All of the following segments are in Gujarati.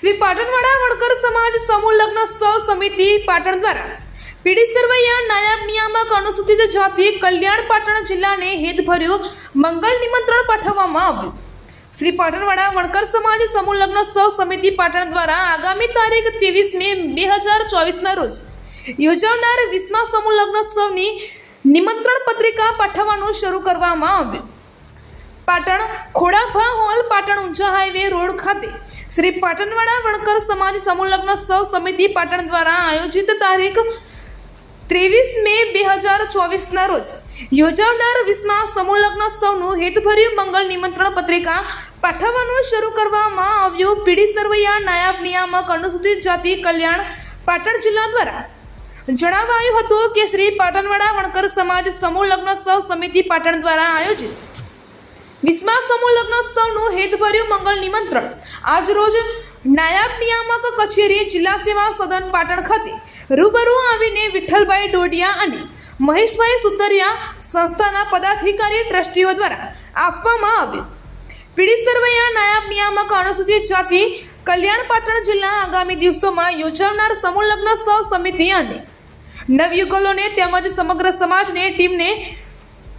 શ્રી પાટણવાડા વણકર સમાજ સમૂહ લગ્ન સમિતિ પાટણ દ્વારા પીડી સરવૈયા નાયબ નિયામક અનુસૂચિત જાતિ કલ્યાણ પાટણ જિલ્લાને હેતભર્યું મંગલ નિમંત્રણ પાઠવવામાં આવ્યું. શ્રી પાટણવાડા વણકર સમાજ સમૂહ લગ્ન સહ સમિતિ પાટણ દ્વારા આગામી તારીખ ત્રેવીસ મે બે હજાર ચોવીસના રોજ યોજાનાર વીસમા સમૂહ લગ્ન સૌની નિમંત્રણ પત્રિકા પાઠવવાનું શરૂ કરવામાં આવ્યું. Patan Khodabha hall Patan Unjha highway road ખાતે શ્રી પાટણવાડા વણકર સમાજ સમૂહ લગ્ન સૌ સમિતિ પાટણ દ્વારા આયોજિત તારીખ ત્રેવીસ મે બે હજાર ચોવીસના રોજ યોજાનાર વીસમા સમૂહ લગ્ન સૌનું હેતભર્યું મંગળ નિમંત્રણ પત્રિકા પાઠવવાનું શરૂ કરવામાં આવ્યું. પીડી સરવૈયા નાયબ નિયામક અનુસૂચિત જાતિ કલ્યાણ પાટણ જિલ્લા દ્વારા જણાવાયું હતું કે શ્રી પાટણવાડા વણકર સમાજ સમૂહ લગ્ન સહ સમિતિ પાટણ દ્વારા આયોજિત વિસ્મા સમૂહ લગ્નોત્સવનું હેતભર્યું મંગળ નિમંત્રણ. આજ રોજ નાયબ નિયામક કચેરી જિલ્લા સેવા સદન પાટણ ખાતે રૂબરૂ આવીને વિઠ્ઠલભાઈ ડોડિયા અને મહેશભાઈ સુતરિયા સંસ્થાના પદાધિકારી ટ્રસ્ટીઓ દ્વારા આપવામાં આવ્યું. પીડી સરવૈયા નાયબ નિયામક અનુસૂચિત જાતિ કલ્યાણ પાટણ જિલ્લા આગામી દિવસોમાં યોજાનાર સમૂહ લગ્ન સહ સમિતિ અને નવયુગલોને તેમજ સમગ્ર સમાજને ટીમને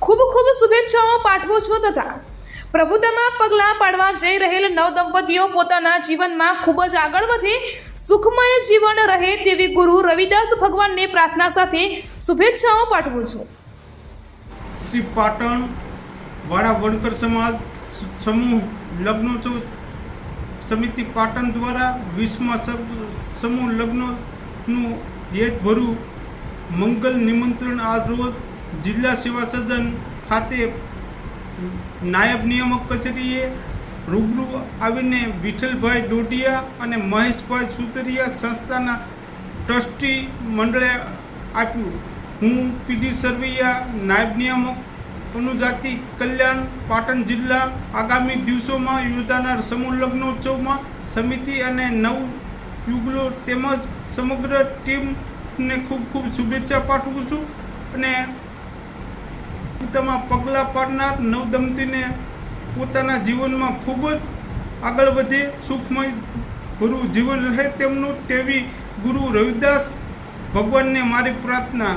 ખૂબ ખૂબ શુભેચ્છાઓ પાઠવું છું તથા પ્રભુતામાં પગલાં પાડવા જઈ રહેલ નવદંપતીઓ પોતાના જીવનમાં ખૂબ જ આગળ વધે સુખમય જીવન રહે તેવી ગુરુ રવિદાસ ભગવાનને પ્રાર્થના સાથે શુભેચ્છાઓ પાઠવું છું. શ્રી પાટણ વાડા વણકર સમાજ સમૂહ લગ્નોત્સવ સમિતિ પાટણ દ્વારા વીસમા સમૂહ લગ્નનું હેતભરું મંગલ નિમંત્રણ આજ રોજ જિલ્લા સેવા સદન ખાતે નાયબ નિયામક કચેરીએ રૂબરૂ આવીને વિઠ્ઠલભાઈ ડોડિયા અને મહેશભાઈ સુતરિયા સંસ્થાના ટ્રસ્ટી મંડળે આપ્યું. હું પીડી સરવૈયા, નાયબ નિયામક, અનુજાતિ કલ્યાણ, પાટણ જિલ્લા, આગામી દિવસોમાં યોજાનાર સમૂહ લગ્નોત્સવમાં સમિતિ અને નવ યુગલો તેમજ સમગ્ર ટીમને ખૂબ ખૂબ શુભેચ્છા પાઠવું છું અને પોતામાં પગલાં પાડનાર નવદંપતીને પોતાના જીવનમાં ખૂબ જ આગળ વધે સુખમય ભરું જીવન રહે તેમનું તેવી ગુરુ રવિદાસ ભગવાનને મારી પ્રાર્થના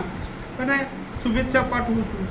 અને શુભેચ્છા પાઠવું છું.